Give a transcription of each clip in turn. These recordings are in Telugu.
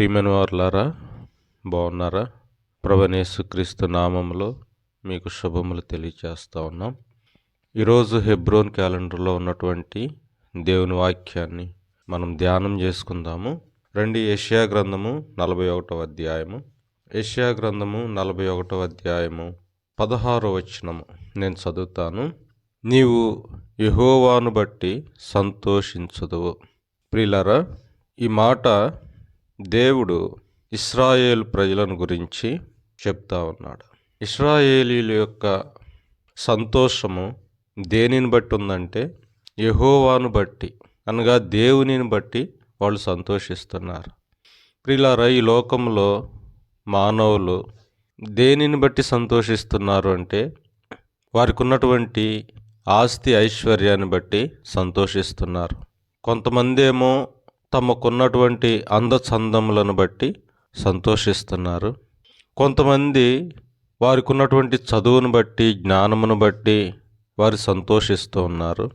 ప్రియమైన వారులారా బాగున్నారా? ప్రభనేసుక్రీస్తు నామంలో మీకు శుభములు తెలియజేస్తూ ఉన్నాం. ఈరోజు హెబ్రోన్ క్యాలెండర్లో ఉన్నటువంటి దేవుని వాక్యాన్ని మనం ధ్యానం చేసుకుందాము. రెండు ఏషియా గ్రంథము నలభై ఒకటవ అధ్యాయము. ఏషియా గ్రంథము నలభై ఒకటవ అధ్యాయము పదహారో వచనము. నేను చదువుతాను. నీవు యహోవాను బట్టి సంతోషించుదువు. ప్రిలరా ఈ మాట దేవుడు ఇస్రాయేల్ ప్రజలను గురించి చెప్తా ఉన్నాడు. ఇస్రాయేలీల యొక్క సంతోషము దేనిని బట్టి ఉందంటే యహోవాను బట్టి అనగా దేవునిని బట్టి వాళ్ళు సంతోషిస్తున్నారు. ప్రిలారా ఈ లోకంలో మానవులు దేనిని బట్టి సంతోషిస్తున్నారు అంటే వారికి ఉన్నటువంటి ఆస్తి ఐశ్వర్యాన్ని బట్టి సంతోషిస్తున్నారు. కొంతమంది ఏమో తమకున్నటువంటి అందచందములను బట్టి సంతోషిస్తున్నారు. కొంతమంది వారికి ఉన్నటువంటి చదువును బట్టి జ్ఞానమును బట్టి వారు సంతోషిస్తూ ఉన్నారు.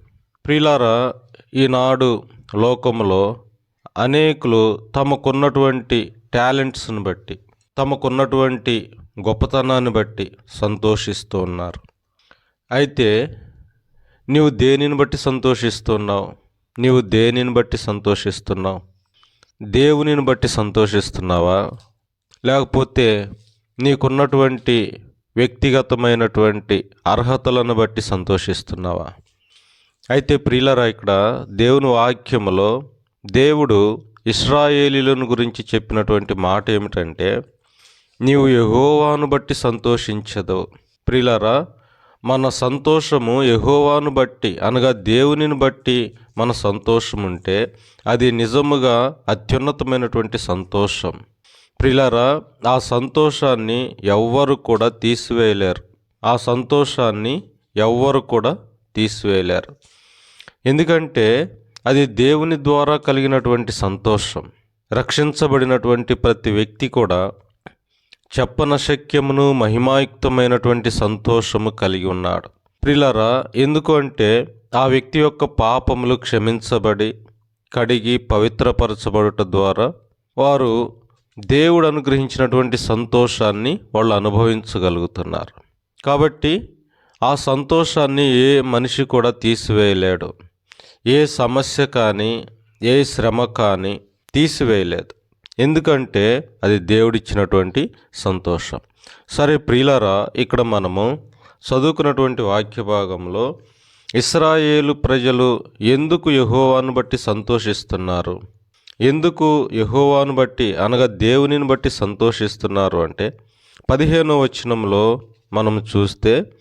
ప్రియులారా ఈనాడు లోకంలో అనేకులు తమకున్నటువంటి టాలెంట్స్ను బట్టి తమకున్నటువంటి గొప్పతనాన్ని బట్టి సంతోషిస్తూ ఉన్నారు. అయితే నీవు దేనిని బట్టి సంతోషిస్తున్నావు? నీవు దేనిని బట్టి సంతోషిస్తున్నావు? దేవునిని బట్టి సంతోషిస్తున్నావా? లేకపోతే నీకున్నటువంటి వ్యక్తిగతమైనటువంటి అర్హతలను బట్టి సంతోషిస్తున్నావా? అయితే ప్రియులరా ఇక్కడ దేవుని వాక్యములో దేవుడు ఇస్రాయేలీలను గురించి చెప్పినటువంటి మాట ఏమిటంటే నీవు యహోవాను బట్టి సంతోషించదు. ప్రియులరా మన సంతోషము యహోవాను బట్టి అనగా దేవునిని బట్టి మన సంతోషం ఉంటే అది నిజముగా అత్యున్నతమైనటువంటి సంతోషం. ప్రిలరా ఆ సంతోషాన్ని ఎవ్వరు కూడా తీసివేయలేరు. ఆ సంతోషాన్ని ఎవ్వరు కూడా తీసివేయలేరు. ఎందుకంటే అది దేవుని ద్వారా కలిగినటువంటి సంతోషం. రక్షించబడినటువంటి ప్రతి వ్యక్తి కూడా చెప్పనశక్యమును మహిమాయుక్తమైనటువంటి సంతోషము కలిగి ఉన్నాడు. ప్రిలరా ఎందుకంటే ఆ వ్యక్తి యొక్క పాపములు క్షమించబడి కడిగి పవిత్రపరచబడుట ద్వారా వారు దేవుడు అనుగ్రహించినటువంటి సంతోషాన్ని వాళ్ళు అనుభవించగలుగుతున్నారు. కాబట్టి ఆ సంతోషాన్ని ఏ మనిషి కూడా తీసివేయలేడు. ఏ సమస్య కానీ ఏ శ్రమ కానీ తీసివేయలేదు. ఎందుకంటే అది దేవుడిచ్చినటువంటి సంతోషం. సరే ప్రియులరా ఇక్కడ మనము చదువుకున్నటువంటి వాక్య భాగంలో ఇస్రాయేలు ప్రజలు ఎందుకు యహోవాను బట్టి సంతోషిస్తున్నారు? ఎందుకు యహోవాను బట్టి అనగా దేవునిని బట్టి సంతోషిస్తున్నారు అంటే పదిహేనో వచనంలో మనం చూస్తే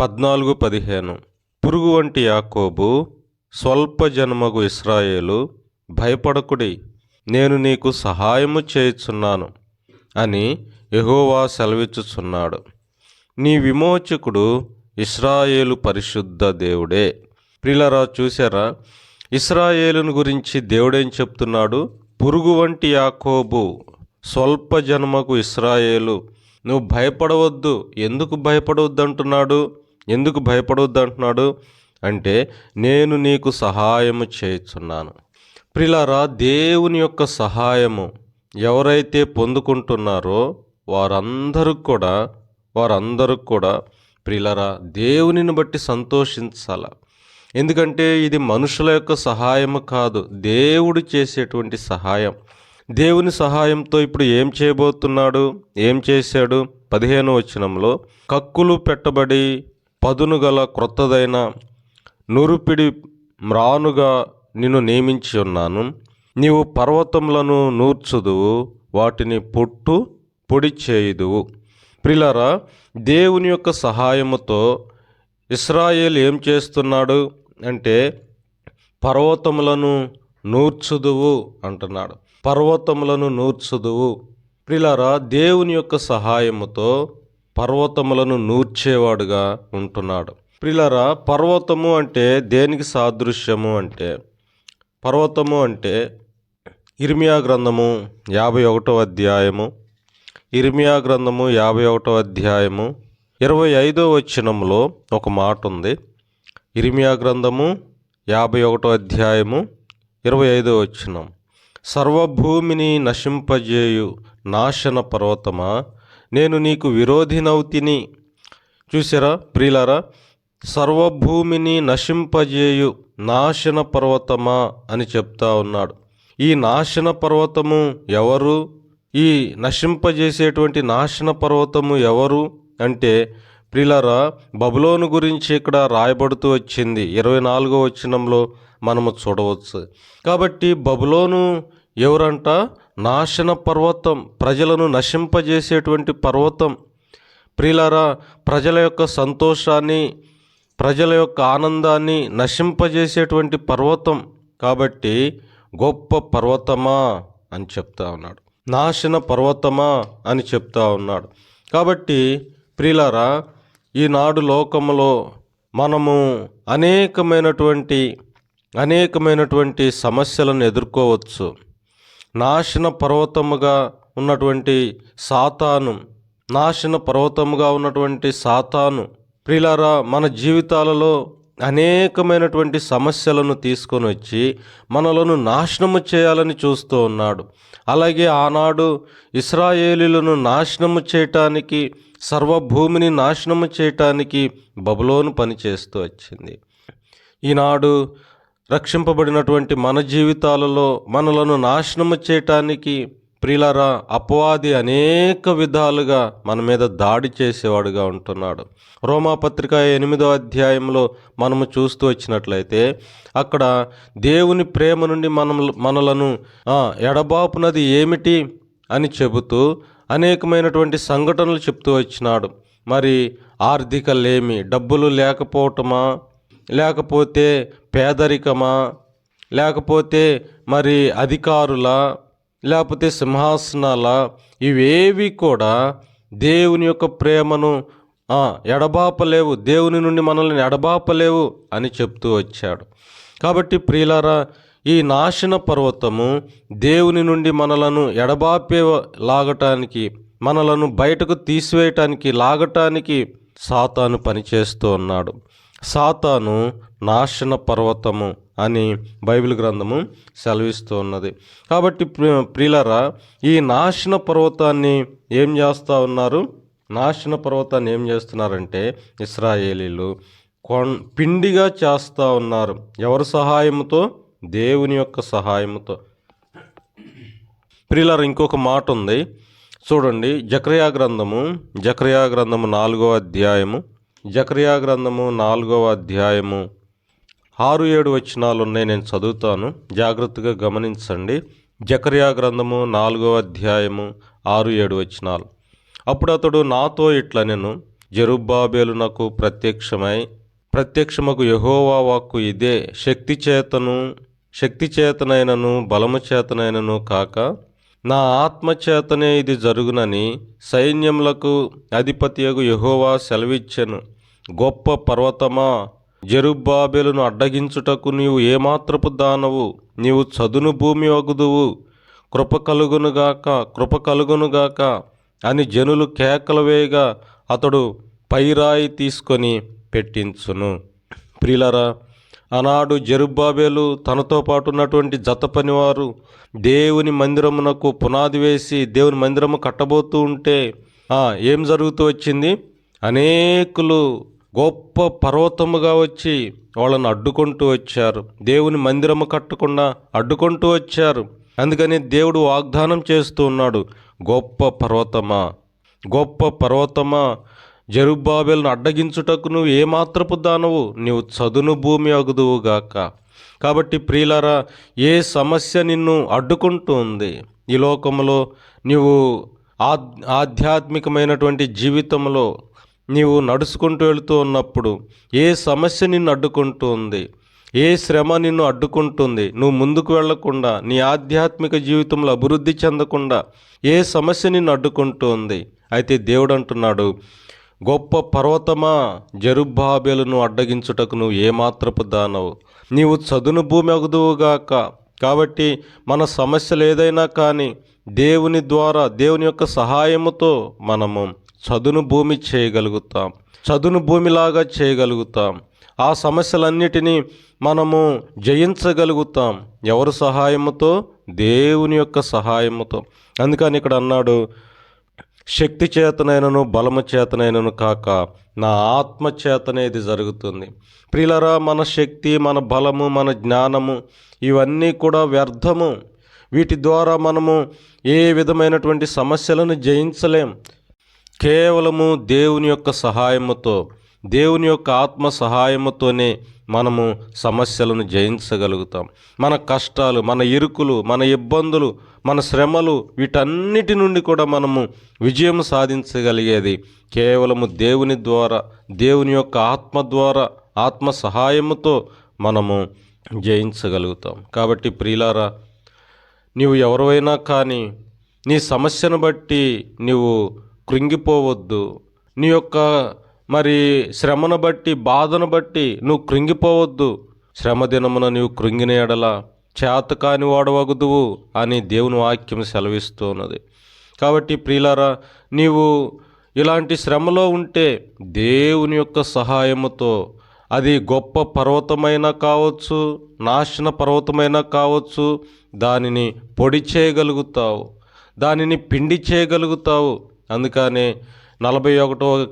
పద్నాలుగు పదిహేను. పురుగు వంటి యాకోబు స్వల్ప జన్మగు ఇస్రాయేలు భయపడకుడి. నేను నీకు సహాయము చేయుచున్నాను అని యహోవా సెలవిచ్చుచున్నాడు. నీ విమోచకుడు ఇస్రాయేలు పరిశుద్ధ దేవుడే. ప్రిలరా చూసారా ఇస్రాయేలును గురించి దేవుడేం చెప్తున్నాడు? పురుగు వంటి యాకోబు స్వల్ప జన్మకు ఇస్రాయేలు నువ్వు భయపడవద్దు. ఎందుకు భయపడవద్దు అంటున్నాడు ఎందుకు భయపడవద్దు అంటున్నాడు అంటే నేను నీకు సహాయము చేస్తున్నాను ప్రిలరా దేవుని యొక్క సహాయము ఎవరైతే పొందుకుంటున్నారో వారందరూ కూడా వారందరూ కూడా ప్రిలరా దేవునిని బట్టి సంతోషించాల? ఎందుకంటే ఇది మనుషుల యొక్క సహాయము కాదు దేవుడు చేసేటువంటి సహాయం. దేవుని సహాయంతో ఇప్పుడు ఏం చేయబోతున్నాడు? ఏం చేశాడు? పదిహేను వచనంలో కక్కులు పెట్టబడి పదును గల క్రొత్తదైన నురుపిడి మ్రానుగా నిన్ను నియమించి ఉన్నాను. నీవు పర్వతములను నూర్చుదువు వాటిని పొట్టు పొడి చేయుదువు. ప్రిలరా దేవుని యొక్క సహాయముతో ఇస్రాయేల్ ఏం చేస్తున్నాడు అంటే పర్వతములను నూర్చుదువు అంటున్నాడు. పర్వతములను నూర్చుదువు. ప్రిలారా దేవుని యొక్క సహాయముతో పర్వతములను నూర్చేవాడుగా ఉంటున్నాడు. ప్రిలారా పర్వతము అంటే దేనికి సాదృశ్యము అంటే పర్వతము అంటే ఇర్మియా గ్రంథము యాభై ఒకటో అధ్యాయము ఇర్మియా గ్రంథము యాభై ఒకటో అధ్యాయము ఇరవై ఐదో వచనంలో ఒక మాట ఉంది. ఇర్మియా గ్రంథము యాభై ఒకటో అధ్యాయము ఇరవై ఐదో వచనం. సర్వభూమిని నశింపజేయు నాశన పర్వతమా? నేను నీకు విరోధినవుతిని చూసారా ప్రియులారా? సర్వభూమిని నశింపజేయు నాశన పర్వతమా అని చెప్తా ఉన్నాడు. ఈ నాశన పర్వతము ఎవరు? ఈ నశింపజేసేటువంటి నాశన పర్వతము ఎవరు? అంటే ప్రిలరా బబులోను గురించి ఇక్కడ రాయబడుతూ వచ్చింది. ఇరవై నాలుగో వచనంలో మనము చూడవచ్చు. కాబట్టి బబులోను ఎవరంట? నాశన పర్వతం ప్రజలను నశింపజేసేటువంటి పర్వతం. ప్రిలరా ప్రజల యొక్క సంతోషాన్ని ప్రజల యొక్క ఆనందాన్ని నశింపజేసేటువంటి పర్వతం కాబట్టి గొప్ప పర్వతమా అని చెప్తా ఉన్నాడు. నాశన పర్వతమా అని చెప్తా ఉన్నాడు. కాబట్టి ప్రియులారా ఈనాడు లోకములో మనము అనేకమైనటువంటి అనేకమైనటువంటి సమస్యలను ఎదుర్కోవచ్చు. నాశన పర్వతముగా ఉన్నటువంటి సాతాను నాశన పర్వతముగా ఉన్నటువంటి సాతాను ప్రిలారా మన జీవితాలలో అనేకమైనటువంటి సమస్యలను తీసుకొని వచ్చి మనలను నాశనము చేయాలని చూస్తూ ఉన్నాడు. అలాగే ఆనాడు ఇస్రాయేలీలను నాశనము చేయటానికి సర్వభూమిని నాశనము చేయటానికి బబులోను పనిచేస్తూ వచ్చింది. ఈనాడు రక్షింపబడినటువంటి మన జీవితాలలో మనలను నాశనము చేయటానికి ప్రిలరా అపవాది అనేక విధాలుగా మన మీద దాడి చేసేవాడుగా ఉంటున్నాడు. రోమాపత్రిక ఎనిమిదో అధ్యాయంలో మనము చూస్తూ వచ్చినట్లయితే అక్కడ దేవుని ప్రేమ నుండి మనం మనలను ఎడబాపునది ఏమిటి అని చెబుతూ అనేకమైనటువంటి సంఘటనలు చెప్తూ వచ్చినాడు. మరి ఆర్థిక లేమి డబ్బులు లేకపోవటమా? లేకపోతే పేదరికమా? లేకపోతే మరి అధికారుల? లేకపోతే సింహాసనాల ఇవేవి కూడా దేవుని యొక్క ప్రేమను ఎడబాపలేవు. దేవుని నుండి మనల్ని ఎడబాపలేవు అని చెప్తూ వచ్చాడు. కాబట్టి ప్రియులారా ఈ నాశన పర్వతము దేవుని నుండి మనలను ఎడబాపే లాగటానికి మనలను బయటకు తీసివేయటానికి లాగటానికి సాతాను పనిచేస్తూ ఉన్నాడు. సాతాను నాశన పర్వతము అని బైబిల్ గ్రంథము సెలవిస్తూ ఉన్నది. కాబట్టి ప్రియులరా ఈ నాశన పర్వతాన్ని ఏం చేస్తూ ఉన్నారు? నాశన పర్వతాన్ని ఏం చేస్తున్నారంటే ఇస్రాయేలీలు కొన్ పిండిగా చేస్తూ ఉన్నారు. ఎవరి సహాయంతో దేవుని యొక్క సహాయంతో ప్రియులారా ఇంకొక మాట ఉంది. చూడండి జక్రియా గ్రంథము జక్రియా గ్రంథము నాలుగవ అధ్యాయము జక్రియా గ్రంథము నాలుగవ అధ్యాయము ఆరు ఏడు వచనాలు ఉన్నాయి నేను చదువుతాను. జాగ్రత్తగా గమనించండి. జకర్యా గ్రంథము నాలుగవ అధ్యాయము ఆరు ఏడు వచనాలు. అప్పుడు అతడు నాతో ఇట్లా నేను జరుబ్బాబేలు నాకు ప్రత్యక్షమై ప్రత్యక్షమకు యహోవా వాక్కు ఇదే శక్తి చేతను శక్తి చేతనైనను బలము చేతనైనను కాక నా ఆత్మ చేతనే ఇది జరుగునని సైన్యములకు అధిపతియగు యహోవా సెలవిచ్చెను. గొప్ప పర్వతమా జరుబ్బాబెలును అడ్డగించుటకు నీవు ఏమాత్రపు దానవు? నీవు చదును భూమి ఒగుదువు కృప కలుగునుగాక కృప కలుగునుగాక అని జనులు కేకలు వేయగా అతడు పైరాయి తీసుకొని పెట్టించును. ప్రిలరా ఆనాడు జరుబ్బాబేలు తనతో పాటు ఉన్నటువంటి జత పనివారు దేవుని మందిరమునకు పునాది వేసి దేవుని మందిరము కట్టబోతూ ఉంటే ఏం జరుగుతూ వచ్చింది? అనేకులు గొప్ప పర్వతముగా వచ్చి వాళ్ళను అడ్డుకుంటూ వచ్చారు. దేవుని మందిరము కట్టకుండా అడ్డుకుంటూ వచ్చారు. అందుకని దేవుడు వాగ్దానం చేస్తూ ఉన్నాడు గొప్ప పర్వతమా గొప్ప పర్వతమా జరుబాబేలను అడ్డగించుటకు నువ్వు ఏమాత్రపు దానవు నీవు చదును భూమి అగుదువుగాక కాబట్టి ప్రియులారా ఏ సమస్య నిన్ను అడ్డుకుంటూ ఉంది? ఈ లోకంలో నీవు ఆద్ ఆధ్యాత్మికమైనటువంటి జీవితంలో నీవు నడుచుకుంటూ వెళుతూ ఉన్నప్పుడు ఏ సమస్య నిన్ను అడ్డుకుంటుంది ఏ శ్రమ నిన్ను అడ్డుకుంటుంది నువ్వు ముందుకు వెళ్ళకుండా నీ ఆధ్యాత్మిక జీవితంలో అభివృద్ధి చెందకుండా ఏ సమస్య నిన్ను అడ్డుకుంటూ ఉంది అయితే దేవుడు అంటున్నాడు గొప్ప పర్వతమా జరుబ్బాబేలును అడ్డగించుటకు నువ్వు ఏమాత్రపు దానవు. నీవు చదును భూమి అగుదువుగాక కాబట్టి మన సమస్యలు ఏదైనా కానీ దేవుని ద్వారా దేవుని యొక్క సహాయముతో మనము చదును భూమి చేయగలుగుతాం. చదును భూమిలాగా చేయగలుగుతాం. ఆ సమస్యలన్నిటినీ మనము జయించగలుగుతాం. ఎవరి సహాయముతో? దేవుని యొక్క సహాయముతో. అందుకని ఇక్కడ అన్నాడు శక్తి చేతనైనను బలము చేతనైనను కాక నా ఆత్మ చేతనేది జరుగుతుంది. ప్రియులరా మన శక్తి మన బలము మన జ్ఞానము ఇవన్నీ కూడా వ్యర్థము. వీటి ద్వారా మనము ఏ విధమైనటువంటి సమస్యలను జయించలేం. కేవలము దేవుని యొక్క సహాయముతో దేవుని యొక్క ఆత్మ సహాయముతోనే మనము సమస్యలను జయించగలుగుతాం. మన కష్టాలు మన ఇరుకులు మన ఇబ్బందులు మన శ్రమలు వీటన్నిటి నుండి కూడా మనము విజయం సాధించగలిగేది కేవలము దేవుని ద్వారా దేవుని యొక్క ఆత్మ ద్వారా ఆత్మ సహాయముతో మనము జయించగలుగుతాం. కాబట్టి ప్రియులారా నీవు ఎవరైనా కానీ నీ సమస్యను బట్టి నీవు కృంగిపోవద్దు. నీ యొక్క మరి శ్రమను బట్టి బాధను బట్టి నువ్వు కృంగిపోవద్దు. శ్రమ దినమున నీవు కృంగిన ఎడల చేత కాని వాడవగుదువు అని దేవుని వాక్యం సెలవిస్తున్నది. కాబట్టి ప్రియులారా నీవు ఇలాంటి శ్రమలో ఉంటే దేవుని యొక్క సహాయముతో అది గొప్ప పర్వతమైనా కావచ్చు నాశన పర్వతమైనా కావచ్చు దానిని పొడి చేయగలుగుతావు. దానిని పిండి చేయగలుగుతావు. అందుకనే నలభై ఒకటో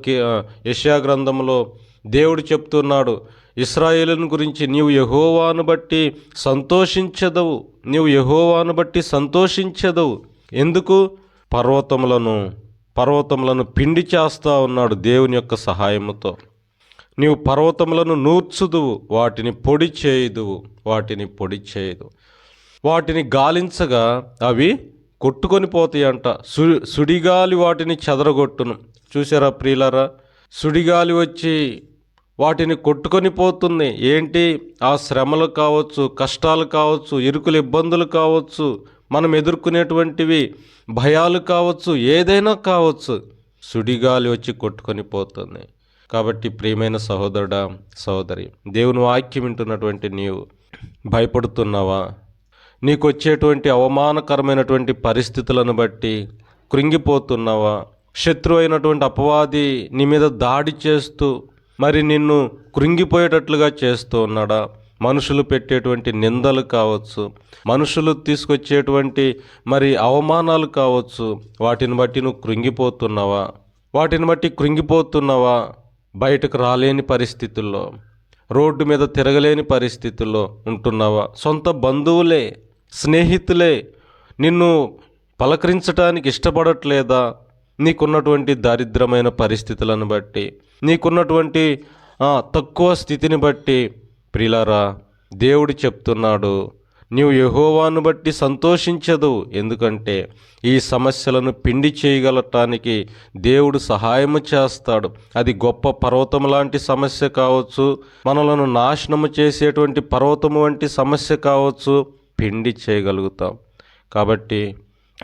యష్యా గ్రంథంలో దేవుడు చెప్తున్నాడు ఇస్రాయేలును గురించి నీవు యహోవాను బట్టి సంతోషించదవు నీవు యహోవాను బట్టి సంతోషించదవు. ఎందుకు? పర్వతములను పర్వతములను పిండి చేస్తా ఉన్నాడు దేవుని యొక్క సహాయముతో. నీవు పర్వతములను నూర్చుదువు వాటిని పొడి చేయుదువు వాటిని పొడి చేయదు వాటిని గాలించగా అవి కొట్టుకొని పోతాయి అంట సు సుడిగాలి వాటిని చెదరగొట్టును. చూసారా ప్రియులరా? సుడిగాలి వచ్చి వాటిని కొట్టుకొని పోతుంది. ఏంటి? ఆ శ్రమలు కావచ్చు కష్టాలు కావచ్చు ఇరుకులు ఇబ్బందులు కావచ్చు మనం ఎదుర్కొనేటువంటివి భయాలు కావచ్చు ఏదైనా కావచ్చు సుడిగాలి వచ్చి కొట్టుకొని పోతుంది. కాబట్టి ప్రియమైన సహోదరుడా సహోదరి దేవుని వాక్యం వింటున్నటువంటి నీవు భయపడుతున్నావా? నీకు వచ్చేటువంటి అవమానకరమైనటువంటి పరిస్థితులను బట్టి కృంగిపోతున్నావా? శత్రు అయినటువంటి అపవాది నీ మీద దాడి చేస్తూ మరి నిన్ను కృంగిపోయేటట్లుగా చేస్తూ ఉన్నాడా? మనుషులు పెట్టేటువంటి నిందలు కావచ్చు మనుషులు తీసుకొచ్చేటువంటి మరి అవమానాలు కావచ్చు వాటిని బట్టి నువ్వు కృంగిపోతున్నావా? వాటిని బట్టి కృంగిపోతున్నావా? బయటకు రాలేని పరిస్థితుల్లో రోడ్డు మీద తిరగలేని పరిస్థితుల్లో ఉంటున్నావా? సొంత బంధువులే స్నేహితులే నిన్ను పలకరించడానికి ఇష్టపడట్లేదా? నీకున్నటువంటి దారిద్రమైన పరిస్థితులను బట్టి నీకున్నటువంటి తక్కువ స్థితిని బట్టి ప్రిలారా దేవుడు చెప్తున్నాడు నీవు యహోవాను బట్టి సంతోషించదు. ఎందుకంటే ఈ సమస్యలను పిండి చేయగలటానికి దేవుడు సహాయము చేస్తాడు. అది గొప్ప పర్వతం లాంటి సమస్య కావచ్చు మనలను నాశనము చేసేటువంటి పర్వతము వంటి సమస్య కావచ్చు. పిండి చేయగలుగుతాం. కాబట్టి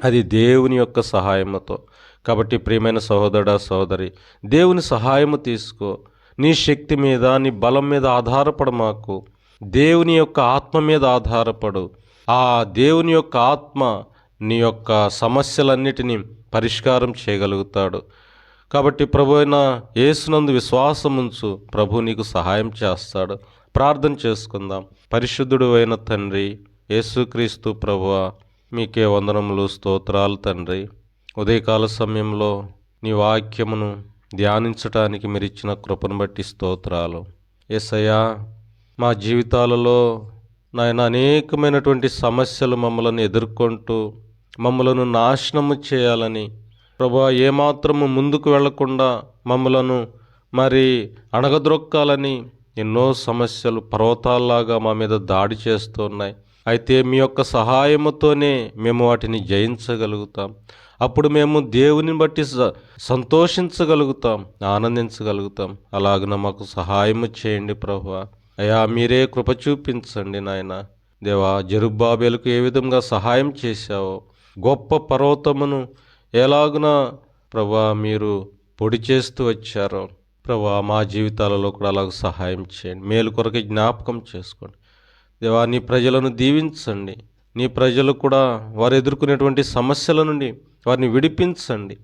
అది దేవుని యొక్క సహాయముతో. కాబట్టి ప్రియమైన సహోదర సహోదరి దేవుని సహాయము తీసుకో. నీ శక్తి మీద నీ బలం మీద ఆధారపడు మాకు. దేవుని యొక్క ఆత్మ మీద ఆధారపడు. ఆ దేవుని యొక్క ఆత్మ నీ యొక్క సమస్యలన్నిటినీ పరిష్కారం చేయగలుగుతాడు. కాబట్టి ప్రభు అయిన యేసునందు విశ్వాసం ఉంచు. ప్రభు నీకు సహాయం చేస్తాడు. ప్రార్థన చేసుకుందాం. పరిశుద్ధుడు అయిన తండ్రి యేసుక్రీస్తు ప్రభువ మీకే వందనములు స్తోత్రాలు తండ్రి. ఉదయకాల సమయంలో నీ వాక్యమును ధ్యానించటానికి మీరు ఇచ్చిన కృపను బట్టి స్తోత్రాలు. ఏసయ్యా మా జీవితాలలో నాయన అనేకమైనటువంటి సమస్యలు మమ్మలను ఎదుర్కొంటూ మమ్మలను నాశనము చేయాలని ప్రభా ఏమాత్రము ముందుకు వెళ్ళకుండా మమ్మలను మరి అణగద్రొక్కాలని ఎన్నో సమస్యలు పర్వతాల్లాగా మా మీద దాడి చేస్తున్నాయి అయితే మీ యొక్క సహాయముతోనే మేము వాటిని జయించగలుగుతాం. అప్పుడు మేము దేవుని బట్టి స- సంతోషించగలుగుతాం ఆనందించగలుగుతాం. అలాగన మాకు సహాయము చేయండి ప్రభు అయ్యా మీరే కృప చూపించండి నాయన. దేవా జరుబ్బాబేలకు ఏ విధంగా సహాయం చేశావో గొప్ప పర్వతమును ఎలాగున ప్రభా మీరు పొడి చేస్తూ వచ్చారో ప్రభా మా జీవితాలలో కూడా అలాగ సహాయం చేయండి. మేలు కొరకు జ్ఞాపకం చేసుకోండి. దేవా నీ ప్రజలను దీవించండి. నీ ప్రజలు కూడా వారు ఎదుర్కొనేటువంటి సమస్యల నుండి వారిని విడిపించండి.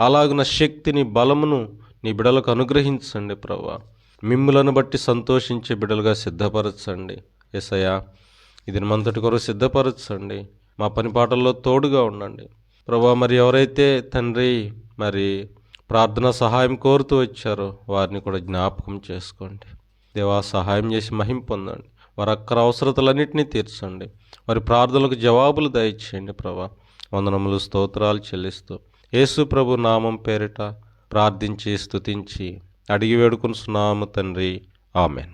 అలాగున శక్తిని బలమును నీ బిడలకు అనుగ్రహించండి ప్రభా. మిమ్ములను బట్టి సంతోషించే బిడలుగా సిద్ధపరచండి. ఎసయా ఇది మంతటి కొరకు సిద్ధపరచండి. మా పని పాటల్లో తోడుగా ఉండండి. ప్రభా మరి ఎవరైతే తండ్రి మరి ప్రార్థన సహాయం కోరుతూ వచ్చారో వారిని కూడా జ్ఞాపకం చేసుకోండి. దేవా సహాయం చేసి మహిం పొందండి. వారి అక్కర అవసరతలన్నింటినీ తీర్చండి. వారి ప్రార్థనలకు జవాబులు దయచేయండి ప్రభా. వందనములు స్తోత్రాలు చెల్లిస్తూ యేసు ప్రభు నామం పేరిట ప్రార్థించి స్తుతించి అడిగి వేడుకుని తండ్రి. ఆమెన్.